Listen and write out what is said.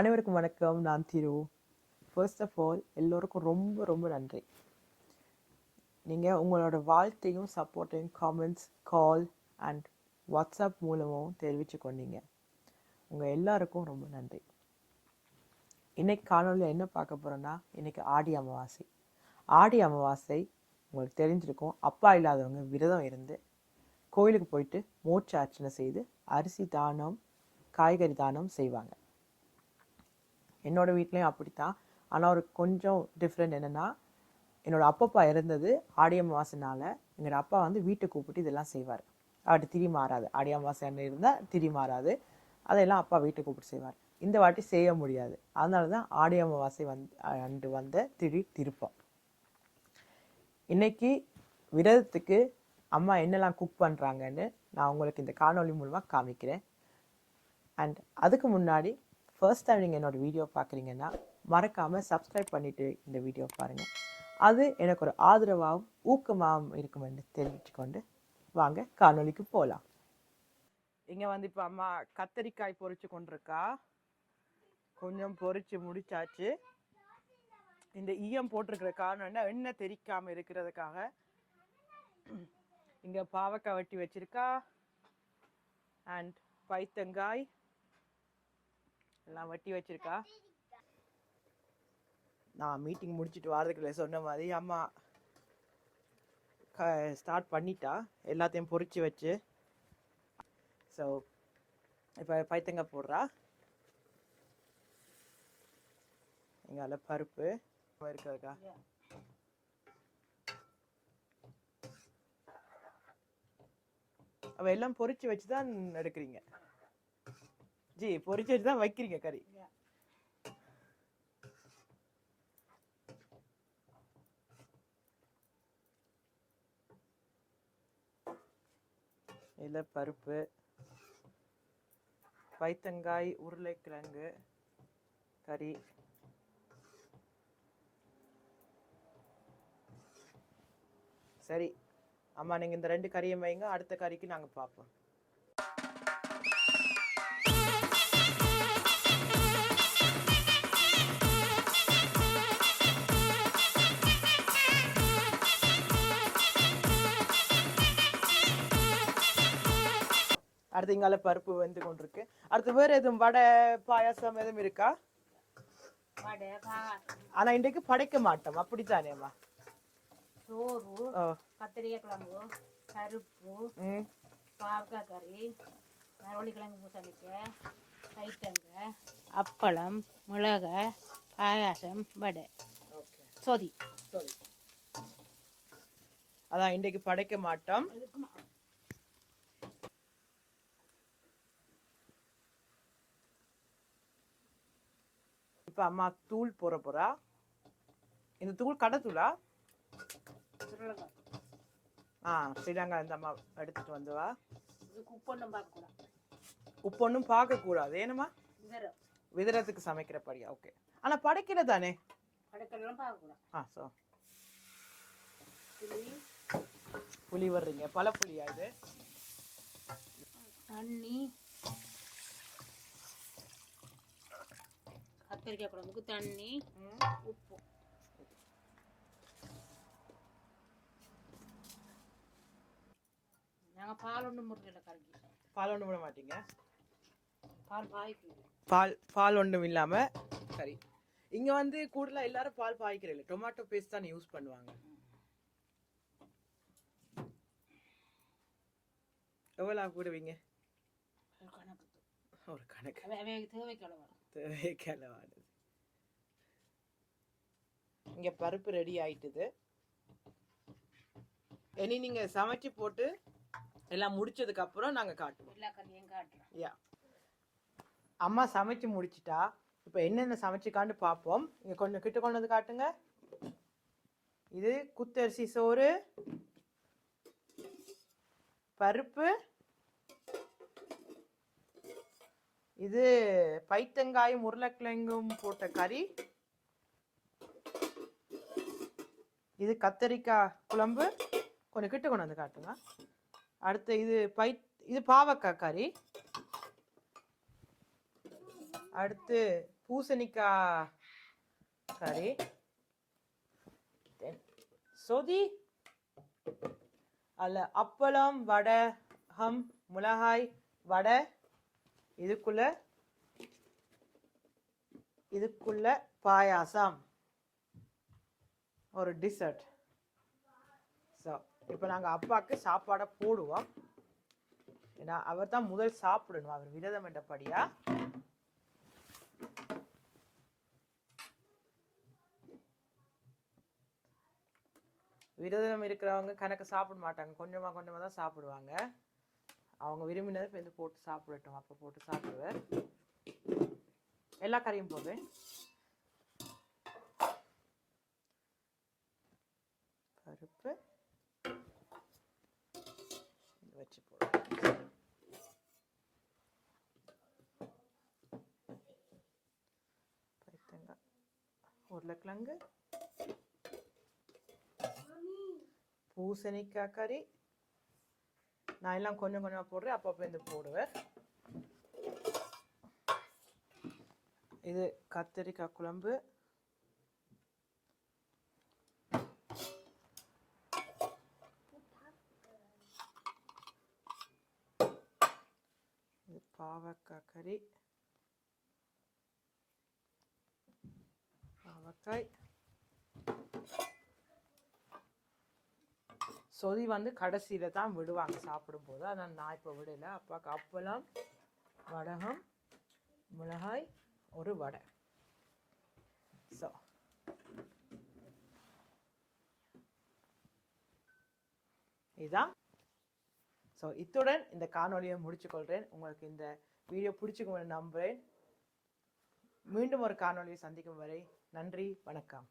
அனைவருக்கும் வணக்கம். நான் திரு. ஃபர்ஸ்ட் ஆஃப் ஆல் எல்லோருக்கும் ரொம்ப ரொம்ப நன்றி. நீங்கள் உங்களோட வாழ்த்தையும் சப்போர்ட்டையும் காமெண்ட்ஸ் கால் அண்ட் வாட்ஸ்அப் மூலமும் தெரிவித்து கொண்டீங்க. உங்கள் எல்லாருக்கும் ரொம்ப நன்றி. இன்றைக்கி காணொலியில் என்ன பார்க்க போகிறோன்னா இன்றைக்கி ஆடி அமாவாசை. ஆடி அமாவாசை உங்களுக்கு தெரிஞ்சிருக்கும். அப்பா இல்லாதவங்க விரதம் இருந்து கோயிலுக்கு போயிட்டு மோட்ச அர்ச்சனை செய்து அரிசி தானம் காய்கறி தானம் செய்வாங்க. என்னோட வீட்லேயும் அப்படித்தான். ஆனால் ஒரு கொஞ்சம் டிஃப்ரெண்ட் என்னென்னா என்னோடய அப்பப்பா இருந்தது ஆடிய அமாவாசைனால எங்களோட அப்பா வந்து வீட்டை கூப்பிட்டு இதெல்லாம் செய்வார். அவர்கிட்ட திரி மாறாது. ஆடி அமாவாசை இருந்தால் திரி மாறாது. அதையெல்லாம் அப்பா வீட்டை கூப்பிட்டு செய்வார். இந்த வாட்டி செய்ய முடியாது. அதனால தான் ஆடி அமாவாசை வந்து அன்று வந்த திரி திருப்பம். இன்னைக்கு விரதத்துக்கு அம்மா என்னெல்லாம் குக் பண்ணுறாங்கன்னு நான் உங்களுக்கு இந்த காணொளி மூலமாக காமிக்கிறேன். அண்ட் அதுக்கு முன்னாடி ஃபர்ஸ்ட் டைம் நீங்கள் என்னோட வீடியோ பார்க்குறீங்கன்னா மறக்காமல் சப்ஸ்கிரைப் பண்ணிவிட்டு இந்த வீடியோ பாருங்கள் அது எனக்கு ஒரு ஆதரவாகவும் ஊக்கமாகவும் இருக்கும் என்று தெரிவித்துக்கொண்டு வாங்க காணொலிக்கு போகலாம் இங்கே வந்து இப்போ அம்மா கத்தரிக்காய் பொறிச்சு கொண்டிருக்கா. கொஞ்சம் பொறிச்சு முடிச்சாச்சு. இந்த ஈயம் போட்டிருக்கிற காரணம் என்ன? எண்ணெய் தெரிக்காமல் இருக்கிறதுக்காக. இங்கே பாவக்காய் வெட்டி வச்சிருக்கா. அண்ட் பைத்தங்காய். எல்லாம் வட்டி வச்சிருக்கா? நான் மீட்டிங் முடிச்சுட்டு வரதுக்குள்ள சொன்ன மாதிரி அம்மா ஸ்டார்ட் பண்ணிட்டா. எல்லாத்தையும் பொரிச்சு வச்சு. ஸோ இப்போ பைத்தங்காய் போடுறா. எங்கால பருப்பு. இருக்கிறதுக்கா அவ எல்லாம் பொறிச்சு வச்சு தான் எடுக்கிறீங்க. ஜி பொரிச்சு வச்சு தான் வைக்கிறீங்க கறி. இதில் பருப்பு பைத்தங்காய் உருளைக்கிழங்கு கறி. சரி அம்மா நீங்கள் இந்த ரெண்டு கறியும் வைங்க அடுத்த கறிக்கு நாங்கள் பார்ப்போம் அடுத்து இங்கால பருப்பு வெந்து கொண்டிருக்கு. அடுத்து வேற எதுவும் வடை பாயாசம் எதுவும் இருக்கா? ஆனா இன்றைக்கு படைக்க மாட்டோம். அப்படித்தானேம்மா சோறு ஓ. கத்திரிக்காய் குழம்பு பருப்பு ம். பாவக்காய் கறி மரவள்ளிக்கிழங்கு பூசணிக்காய் கைத்தங்க அப்பளம் மிளகாய் பாயாசம் வடை. ஓகே. சொதி. சரி அதான் இன்றைக்கு படைக்க மாட்டோம். இப்ப அம்மா தூள் போட போறா. இந்த தூள் கடை தூளா? ஆ ஸ்ரீலங்கா இந்த அம்மா எடுத்துட்டு வந்துவா இது பார்க்கக்கூடாது உப்பு ஒன்றும் பார்க்க கூடாது. ஏனம்மா? விதரத்துக்கு சமைக்கிற படியா ஓகே. ஆனா படைக்கல தானே? ஆ சோ. புளி. வர்றீங்க. பல புளியா இது? தண்ணி. கத்திரிக்காய் குழம்புக்கு தண்ணி உப்பு. நாங்கள் பால் ஒன்றும் முருகலை கறக்கி பால் ஒன்றும் விட மாட்டீங்க? பால் பாய்க்கு பால் பால் ஒன்றும் இல்லாம சரி. இங்க வந்து கூடுதலா எல்லாரும் பால் பாய்க்கிறதில்ல டொமேட்டோ பேஸ்ட் தான் யூஸ் பண்ணுவாங்க. எவ்வளவு போடுவீங்க ஒரு கணக்கு. ஒரு கணக்கு. தேவைக்கு இங்க பருப்பு ரெடி ஆயிட்டுது. இனி நீங்க சமைச்சு போட்டு எல்லாம் முடிச்சதுக்கு அப்புறம் நாங்க காட்டுவோம். எல்லா கறியும் காட்டுறேன் யா. அம்மா சமைச்சு முடிச்சிட்டா. இப்போ என்னென்ன சமைச்சிக்கான்னு பார்ப்போம் இங்க கொஞ்சம் கிட்ட கொண்டு வந்து காட்டுங்க. இது குத்தரிசி சோறு பருப்பு இது பைத்தங்காயும் உருளைக்கிழங்கும் போட்ட கறி இது கத்தரிக்காய் குழம்பு. கொஞ்சம் கிட்ட கொண்டு வந்து காட்டுங்க. அடுத்து இது பை இது பாவக்காய் கறி. அடுத்து பூசணிக்காய் கறி. சொதி. அதில் அப்பளம் வடை ஹம் மிளகாய் வடை. இதுக்குள்ள இதுக்குள்ள பாயாசம். ஒரு டிசர்ட் ஸோ இப்போ நாங்கள் அப்பாவுக்கு சாப்பாடை போடுவோம். ஏன்னா அவர் தான் முதல் சாப்பிடணும். அவர் விரதம் என்றபடியா விரதம் இருக்கிறவங்க கணக்கு சாப்பிட மாட்டாங்க. கொஞ்சமாக கொஞ்சமாக தான் சாப்பிடுவாங்க. அவங்க விரும்பினதை இப்போ வந்து போட்டு சாப்பிடட்டும். அப்போ போட்டு சாப்பிடுவேன். எல்லா கறியும் போடுவேன் பருப்பு இது வச்சு போடுவேன் பைத்தங்காய் உருளைக்கிழங்கு பூசணிக்காய் கறி. நான் எல்லாம் கொஞ்சம் கொஞ்சமாக போடுறேன். அப்பப்போ இந்த போடுவேன். இது கத்திரிக்காய் குழம்பு. இது பாவக்காய் கறி. பாவக்காய் சொதி வந்து கடைசியில் தான் விடுவாங்க சாப்பிடும்போது. ஆனால் நான் இப்போ விடலை. அப்பாவுக்கு அப்பளம் வடகம் மிளகாய் ஒரு வடை. ஸோ இதுதான் ஸோ இத்துடன் இந்த காணொலியை முடிச்சுக்கொள்கிறேன் உங்களுக்கு இந்த வீடியோ பிடிச்சிக்கும் நம்புகிறேன் மீண்டும் ஒரு காணொலியை சந்திக்கும் வரை நன்றி வணக்கம்.